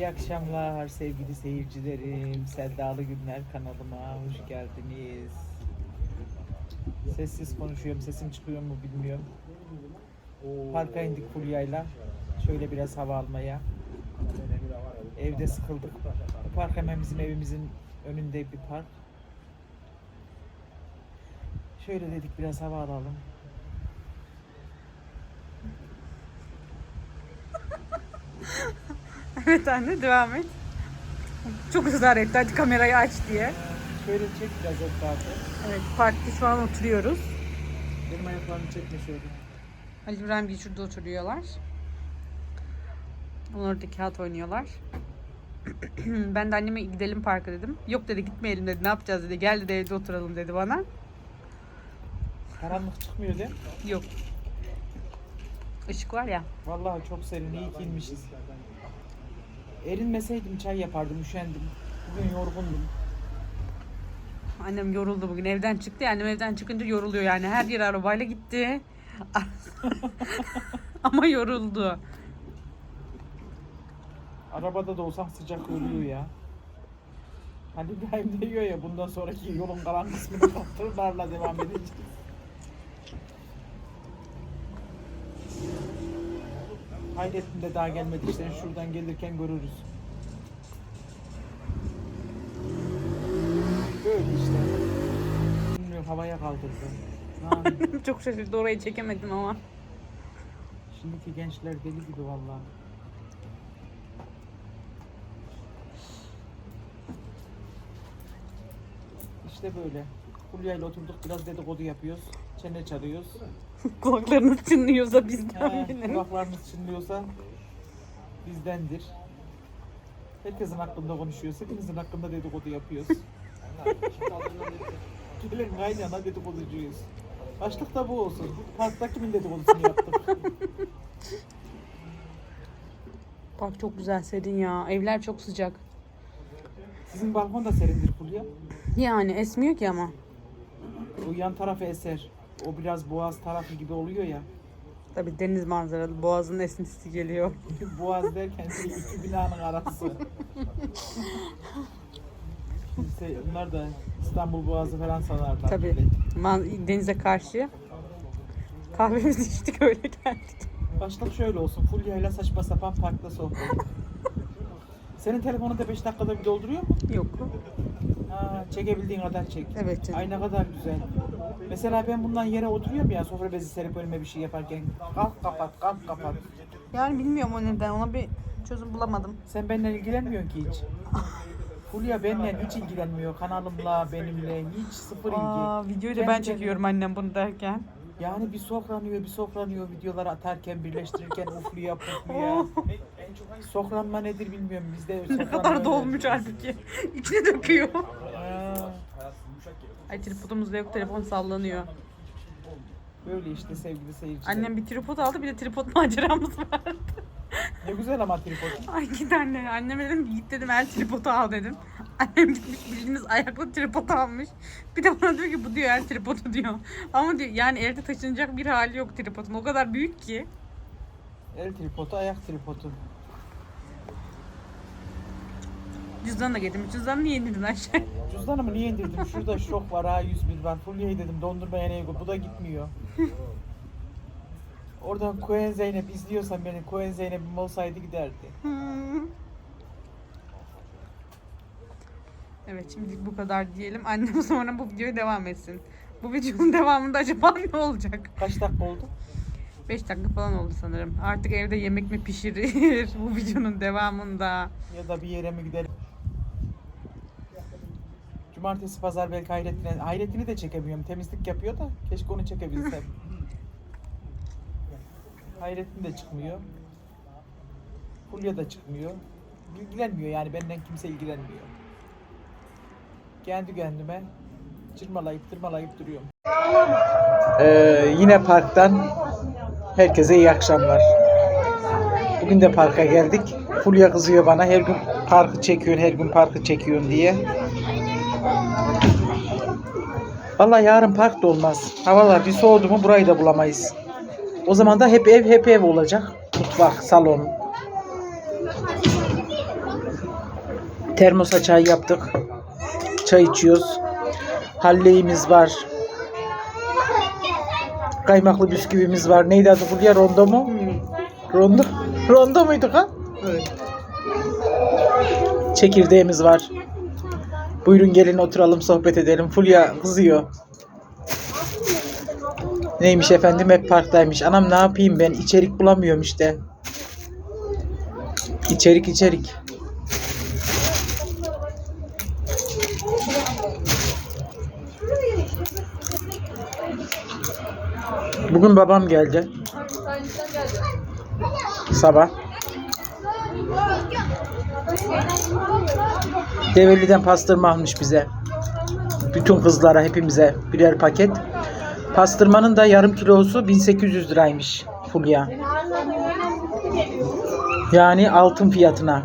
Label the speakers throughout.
Speaker 1: İyi akşamlar sevgili seyircilerim. Sevdalı Günler kanalıma hoş geldiniz. Sessiz konuşuyorum. Sesim çıkıyor mu bilmiyorum. Parka indik Fulya'yla. Şöyle biraz hava almaya. Evde sıkıldık. Bu park hemen bizim evimizin önünde bir park. Şöyle dedik biraz hava alalım.
Speaker 2: Evet anne devam et. Çok ısrar etti hadi kamerayı aç diye.
Speaker 1: Şöyle çek biraz etrafı.
Speaker 2: Evet parkta şu an oturuyoruz.
Speaker 1: Benim ayaklarımı çekme şöyle.
Speaker 2: Ali İbrahim bir şurada oturuyorlar. Onlar orada kağıt oynuyorlar. ben de anneme gidelim parka dedim. Yok dedi gitmeyelim dedi. Ne yapacağız dedi. Gel dedi evde oturalım dedi bana.
Speaker 1: Karanlık çıkmıyor değil mi?
Speaker 2: Yok. Işık var ya.
Speaker 1: Vallahi çok serin, iyi ki inmişiz. Erinmeseydim çay yapardım, üşendim. Bugün yorgundum.
Speaker 2: Annem yoruldu bugün. Evden çıktı. ya, Annem evden çıkınca yoruluyor yani. Her yere arabayla gitti. Ama yoruldu.
Speaker 1: Arabada da olsam sıcak ölüyor ya. Hani İbrahim diyor ya bundan sonraki yolun kalan kısmını kaptırlarla devam edeceğiz. Hayrettin de daha gelmedi işte şuradan gelirken görürüz. Böyle işte. Bilmiyorum havaya kaldırdı.
Speaker 2: Çok şaşırdı. Orayı çekemedim ama.
Speaker 1: Şimdiki gençler deli gibi vallahi. İşte böyle. Fulya ile oturduk biraz dedikodu yapıyoruz. Çene çalıyoruz.
Speaker 2: Kulaklarınız çınlıyorsa bizden bilin.
Speaker 1: kulaklarınız çınlıyorsa bizdendir. Herkesin hakkında konuşuyoruz. Hepimizin hakkında dedikodu yapıyoruz. Gelin kaynana dedikoducuyuz. Başlık da bu olsun. Parkta kimin dedikodusunu yaptık?
Speaker 2: Bak çok güzel serin ya. Evler çok sıcak.
Speaker 1: Sizin balkon da serindir Fulya.
Speaker 2: Yani esmiyor ki ama.
Speaker 1: O yan tarafı eser. O biraz boğaz tarafı gibi oluyor ya.
Speaker 2: Tabii deniz manzaralı. Boğazın esintisi geliyor.
Speaker 1: boğaz derken şey iki binanın arası. Kimse, bunlar da İstanbul Boğazı falan sanarlar.
Speaker 2: Tabii. Man- denize karşı. Kahvemizi içtik öyle geldik.
Speaker 1: Başlık şöyle olsun. Fulya ile saçma sapan parkta sohbet. Senin telefonun da 5 dakikada bir dolduruyor mu?
Speaker 2: Yok.
Speaker 1: Ha, çekebildiğin kadar çek.
Speaker 2: Evet canım.
Speaker 1: Ay ne kadar güzel. Mesela ben bundan yere oturuyorum ya sofra bezi serip önüme bir şey yaparken. Kalk kapat, kalk kapat.
Speaker 2: Yani bilmiyorum o neden. Ona bir çözüm bulamadım.
Speaker 1: Sen benimle ilgilenmiyorsun ki hiç. Fulya benimle hiç ilgilenmiyor. Kanalımla, benimle hiç sıfır ilgi.
Speaker 2: Aa, videoyu da ben çekiyorum annem bunu derken.
Speaker 1: Yani bir sofranıyor, bir sofranıyor videoları atarken, birleştirirken ufluya pufluya. Sofranma nedir bilmiyorum. Bizde
Speaker 2: Ne kadar dolmuş halbuki. İçine döküyor. Ay tripodumuz da yok. Telefon sallanıyor.
Speaker 1: Böyle işte sevgili seyirciler.
Speaker 2: Annem bir tripod aldı. Bir de tripod maceramız var.
Speaker 1: Ne güzel ama tripod.
Speaker 2: Ay git anne. Anneme dedim git dedim el tripodu al dedim. Annem gitmiş bildiğiniz ayaklı tripod almış. Bir de bana diyor ki bu diyor el tripodu diyor. Ama diyor yani evde taşınacak bir hali yok tripodun. O kadar büyük ki.
Speaker 1: El tripodu, ayak tripodu.
Speaker 2: Cüzdanı da getirmiş. Cüzdanı niye indirdin aşağı?
Speaker 1: Cüzdanımı niye indirdim? Şurada şok var ha 101 var. Fulya'yı dedim dondurmaya neye koy? Bu da gitmiyor. Oradan Koen Zeynep izliyorsan beni Koen Zeynep'im olsaydı giderdi.
Speaker 2: Evet şimdilik bu kadar diyelim. Annem sonra bu videoya devam etsin. Bu videonun devamında acaba ne olacak?
Speaker 1: Kaç dakika oldu?
Speaker 2: 5 dakika falan oldu sanırım. Artık evde yemek mi pişirir bu videonun devamında?
Speaker 1: Ya da bir yere mi gidelim? Cumartesi pazar belki Hayrettin'e... Hayrettin'i de çekemiyorum. Temizlik yapıyor da keşke onu çekebilsem. Hayrettin de çıkmıyor. Fulya da çıkmıyor. İlgilenmiyor yani benden kimse ilgilenmiyor. Kendi kendime çırmalayıp tırmalayıp duruyorum. Ee, yine parktan herkese iyi akşamlar. Bugün de parka geldik. Fulya kızıyor bana her gün parkı çekiyorsun, her gün parkı çekiyorsun diye. Vallahi yarın park da olmaz. Havalar bir soğudu mu burayı da bulamayız. O zaman da hep ev hep ev olacak. Mutfak, salon. Termosa çay yaptık. Çay içiyoruz. Halleyimiz var. Kaymaklı bisküvimiz var. Neydi adı Fulya? Rondo mu? Rondo. Rondo muydu ha?
Speaker 2: Evet.
Speaker 1: Çekirdeğimiz var. Buyurun gelin oturalım sohbet edelim. Fulya kızıyor. Neymiş efendim hep parktaymış. Anam ne yapayım ben içerik bulamıyorum işte. İçerik içerik. Bugün babam geldi. Sabah. Develi'den pastırma almış bize. Bütün kızlara hepimize birer paket. Pastırmanın da yarım kilosu 1800 liraymış Fulya. Yani altın fiyatına.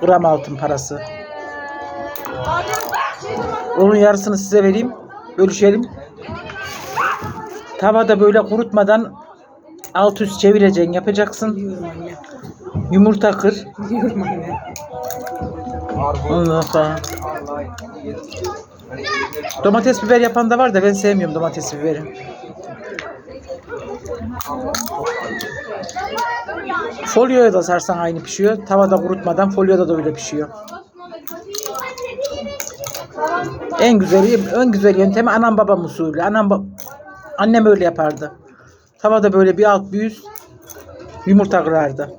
Speaker 1: Gram altın parası. Onun yarısını size vereyim. Bölüşelim. Tavada böyle kurutmadan alt üst çevireceksin. Yapacaksın. Yumurta kır. Ondan. Domates biber yapan da var da ben sevmiyorum domates biberi. Folyoya da sarsan aynı pişiyor. Tavada kurutmadan folyoda da öyle pişiyor. En güzeli, en güzel yöntemi anam babam usulü. Anam ba- annem öyle yapardı. Tavada böyle bir alt bir üst yumurta kırardı.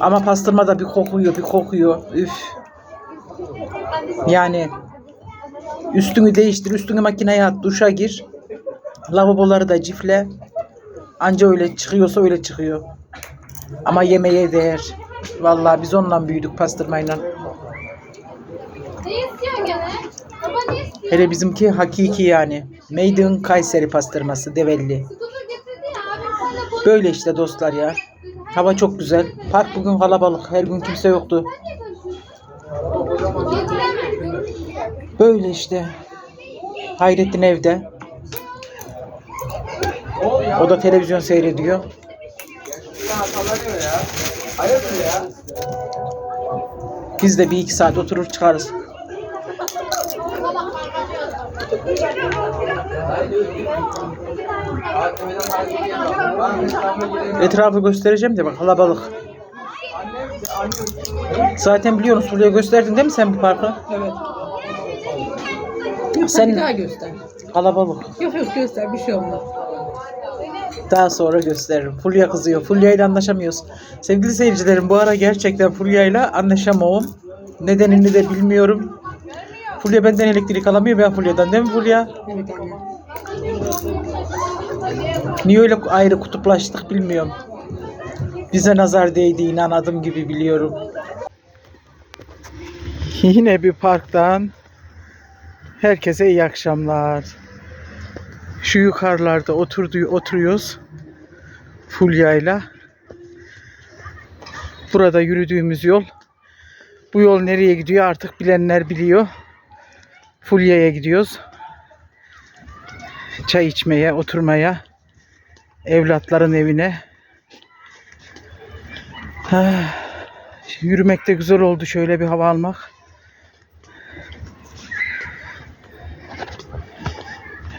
Speaker 1: Ama pastırma da bir kokuyor, bir kokuyor. Üf. Yani üstünü değiştir, üstünü makineye at, duşa gir. Lavaboları da cifle. Anca öyle çıkıyorsa öyle çıkıyor. Ama yemeğe değer. Vallahi biz onunla büyüdük pastırmayla.
Speaker 3: Ne istiyorsun gene? Baba ne istiyorsun?
Speaker 1: Hele bizimki hakiki yani. Made in Kayseri pastırması, develli. Böyle işte dostlar ya. Hava çok güzel. Park bugün kalabalık. Her gün kimse yoktu. Böyle işte. Hayrettin evde. O da televizyon seyrediyor. Biz de bir iki saat oturur çıkarız. Etrafı göstereceğim de bak kalabalık. Zaten biliyorsunuz buraya gösterdin değil mi sen bu parkı?
Speaker 2: Evet.
Speaker 1: Sen-
Speaker 2: bir daha göster.
Speaker 1: Kalabalık.
Speaker 2: Yok yok göster bir şey olmaz.
Speaker 1: Daha sonra gösteririm. Fulya kızıyor. Fulya ile anlaşamıyoruz. Sevgili seyircilerim bu ara gerçekten Fulya ile anlaşamıyorum. Nedenini de bilmiyorum. Fulya benden elektrik alamıyor. Ben Fulya'dan değil mi Fulya?
Speaker 2: Evet anne.
Speaker 1: Niye öyle ayrı kutuplaştık bilmiyorum. Bize nazar değdi inan adım gibi biliyorum. Yine bir parktan herkese iyi akşamlar. Şu yukarılarda oturdu, oturuyoruz. Fulya'yla. Burada yürüdüğümüz yol. Bu yol nereye gidiyor artık bilenler biliyor. Fulya'ya gidiyoruz. Çay içmeye, oturmaya evlatların evine. Yürümek de güzel oldu şöyle bir hava almak.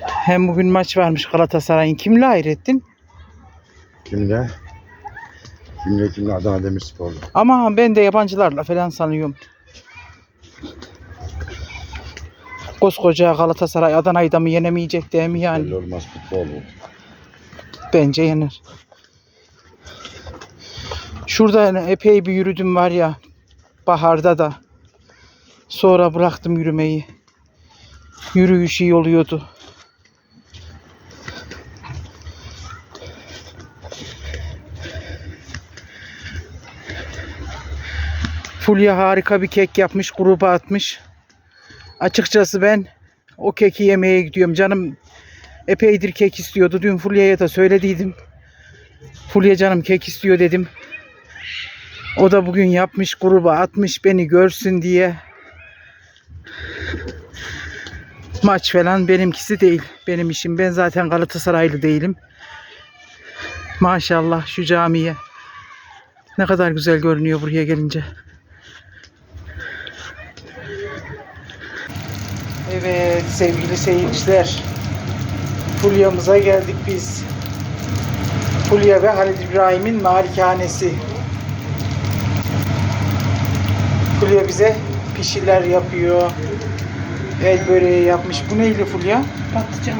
Speaker 1: Hem bugün maç varmış Galatasaray'ın. Kimle Hayrettin?
Speaker 4: Kimle? Kimle kimle Adana Demirspor'la.
Speaker 1: Ama ben de yabancılarla falan sanıyorum. Koskoca Galatasaray Adana'yı da mı yenemeyecek değil mi yani?
Speaker 4: Belli olmaz futbol bu.
Speaker 1: Bence yener. Şurada epey bir yürüdüm var ya. Baharda da. Sonra bıraktım yürümeyi. Yürüyüş iyi oluyordu. Fulya harika bir kek yapmış, gruba atmış. Açıkçası ben o keki yemeye gidiyorum. Canım Epeydir kek istiyordu. Dün Fulya'ya da söylediydim. Fulya canım kek istiyor dedim. O da bugün yapmış gruba atmış beni görsün diye. Maç falan benimkisi değil. Benim işim. Ben zaten Galatasaraylı değilim. Maşallah şu camiye. Ne kadar güzel görünüyor buraya gelince. Evet sevgili seyirciler. Fulya'mıza geldik biz. Fulya ve Halil İbrahim'in malikanesi. Fulya bize pişiler yapıyor. El böreği yapmış. Bu neyli Fulya?
Speaker 2: Patlıcan.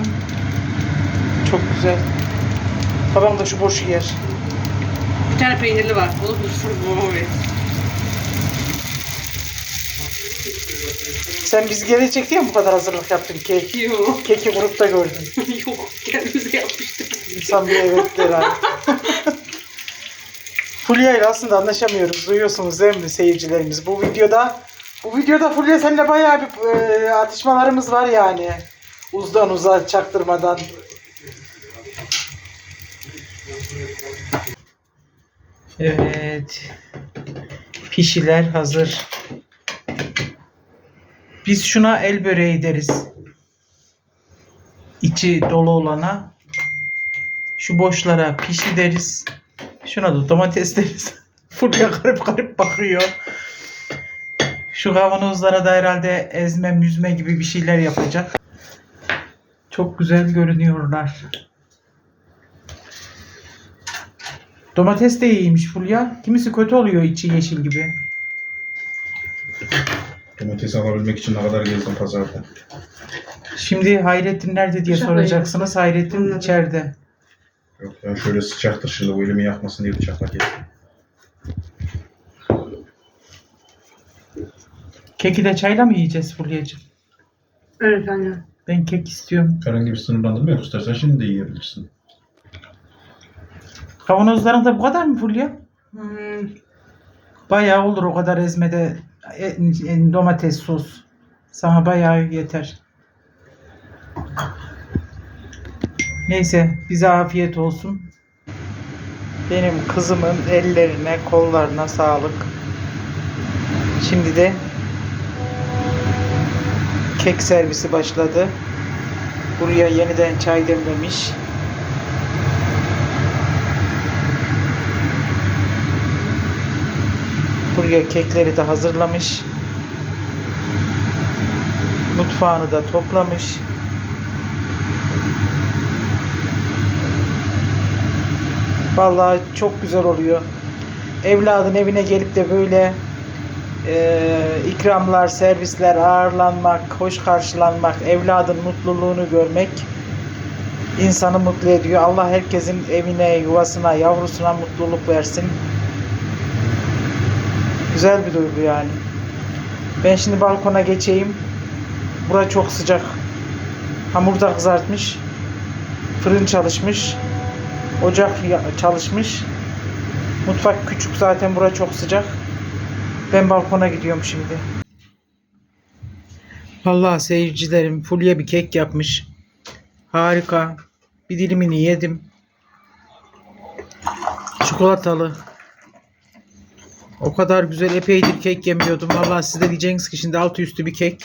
Speaker 1: Çok güzel. Babam da şu boşu yer.
Speaker 2: Bir tane peynirli var. Onu dursun babama.
Speaker 1: Sen biz gelecek diye mi bu kadar hazırlık yaptın kek?
Speaker 2: Yok.
Speaker 1: Keki grupta gördüm.
Speaker 2: Yok. Kendimize yapmıştık.
Speaker 1: İnsan bir evet der abi. Fulya ile aslında anlaşamıyoruz. Duyuyorsunuz değil mi seyircilerimiz? Bu videoda bu videoda Fulya seninle bayağı bir e, atışmalarımız var yani. Uzdan uza çaktırmadan. Evet. Pişiler hazır. Biz şuna el böreği deriz. İçi dolu olana. Şu boşlara pişi deriz. Şuna da domates deriz. Fulya garip garip bakıyor. Şu kavanozlara da herhalde ezme müzme gibi bir şeyler yapacak. Çok güzel görünüyorlar. Domates de iyiymiş Fulya. Kimisi kötü oluyor içi yeşil gibi.
Speaker 5: Domates alabilmek için ne kadar gezdim pazarda.
Speaker 1: Şimdi Hayrettin nerede diye
Speaker 2: Dışarıda
Speaker 1: soracaksınız. Hayrettin içeride.
Speaker 5: Yok ben şöyle sıcaktır şimdi bu elimi yakmasın diye bıçakla kestim.
Speaker 1: Keki de çayla mı yiyeceğiz Fulya'cığım?
Speaker 2: Evet anne.
Speaker 1: Ben kek istiyorum.
Speaker 5: Herhangi bir sınırlandırma yok. İstersen şimdi de yiyebilirsin.
Speaker 1: Kavanozların da bu kadar mı Fulya?
Speaker 2: Hmm.
Speaker 1: Bayağı olur o kadar ezmede e, e, domates sos. Sana bayağı yeter. Neyse bize afiyet olsun. Benim kızımın ellerine kollarına sağlık. Şimdi de kek servisi başladı. Buraya yeniden çay demlemiş. Buraya kekleri de hazırlamış. Mutfağını da toplamış. Vallahi çok güzel oluyor. Evladın evine gelip de böyle eee, ikramlar, servisler, ağırlanmak, hoş karşılanmak, evladın mutluluğunu görmek insanı mutlu ediyor. Allah herkesin evine, yuvasına, yavrusuna mutluluk versin. Güzel bir duygu yani. Ben şimdi balkona geçeyim. Bura çok sıcak. Hamur da kızartmış. Fırın çalışmış. Ocak çalışmış. Mutfak küçük zaten bura çok sıcak. Ben balkona gidiyorum şimdi. Vallahi seyircilerim Fulya bir kek yapmış. Harika. Bir dilimini yedim. Çikolatalı. O kadar güzel epeydir kek yemiyordum. Vallahi siz de diyeceksiniz ki şimdi altı üstü bir kek.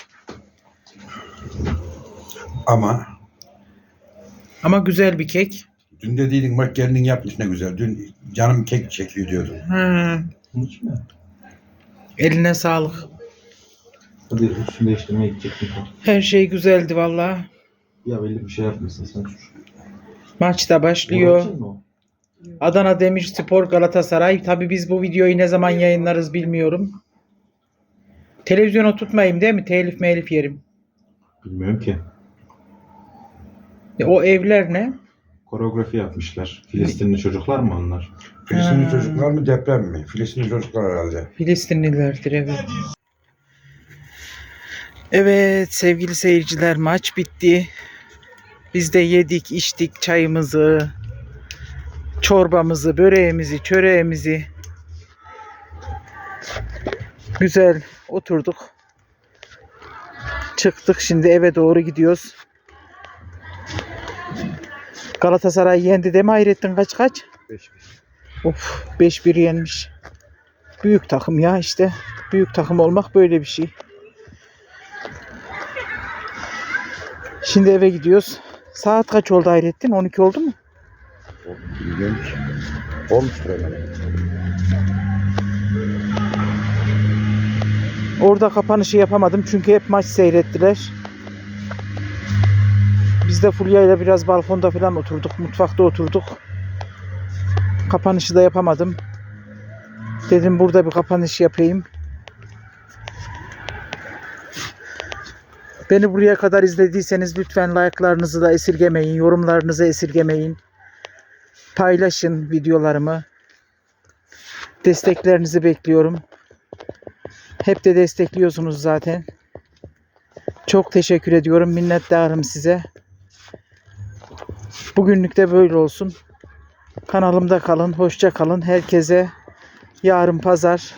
Speaker 6: Ama
Speaker 1: Ama güzel bir kek.
Speaker 6: dün de değildin bak gelinin yapmış ne güzel. Dün canım kek çekiyor diyordum.
Speaker 1: Ha, eline sağlık.
Speaker 7: Hadi üstünü değiştirmeye gidecektim.
Speaker 1: Her şey güzeldi vallahi.
Speaker 7: Ya belli bir şey yapmışsın sen.
Speaker 1: Maç da başlıyor.
Speaker 7: Mı o?
Speaker 1: Adana Demirspor Galatasaray. Tabi biz bu videoyu ne zaman yayınlarız bilmiyorum. Televizyona tutmayayım değil mi? Telif melif yerim.
Speaker 7: Bilmiyorum ki.
Speaker 1: E, O evler ne?
Speaker 7: Koreografi yapmışlar. Filistinli çocuklar mı onlar?
Speaker 6: Filistinli
Speaker 1: Ha.
Speaker 6: çocuklar mı deprem mi? Filistinli çocuklar herhalde.
Speaker 1: Filistinlilerdir evet. Evet sevgili seyirciler maç bitti. Biz de yedik içtik çayımızı, çorbamızı, böreğimizi, çöreğimizi. Güzel oturduk. Çıktık şimdi eve doğru gidiyoruz. Galatasaray yendi mi Hayrettin kaç kaç?
Speaker 7: 5
Speaker 1: Of 5-1 yenmiş. Büyük takım ya işte. Büyük takım olmak böyle bir şey. Şimdi eve gidiyoruz. Saat kaç oldu Hayrettin? 12 oldu mu?
Speaker 6: Ki. Olmuştur herhalde.
Speaker 1: Orada kapanışı yapamadım çünkü hep maç seyrettiler. Biz de Fulya ile biraz balkonda falan oturduk. Mutfakta oturduk. Kapanışı da yapamadım. Dedim burada bir kapanış yapayım. Beni buraya kadar izlediyseniz lütfen like'larınızı da esirgemeyin. Yorumlarınızı esirgemeyin. Paylaşın videolarımı. Desteklerinizi bekliyorum. Hep de destekliyorsunuz zaten. Çok teşekkür ediyorum. Minnettarım size. Bugünlük de böyle olsun. Kanalımda kalın. Hoşça kalın. Herkese yarın pazar.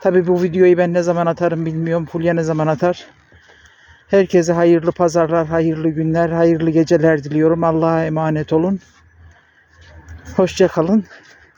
Speaker 1: Tabi bu videoyu ben ne zaman atarım bilmiyorum. Fulya ne zaman atar. Herkese hayırlı pazarlar, hayırlı günler, hayırlı geceler diliyorum. Allah'a emanet olun. Hoşça kalın.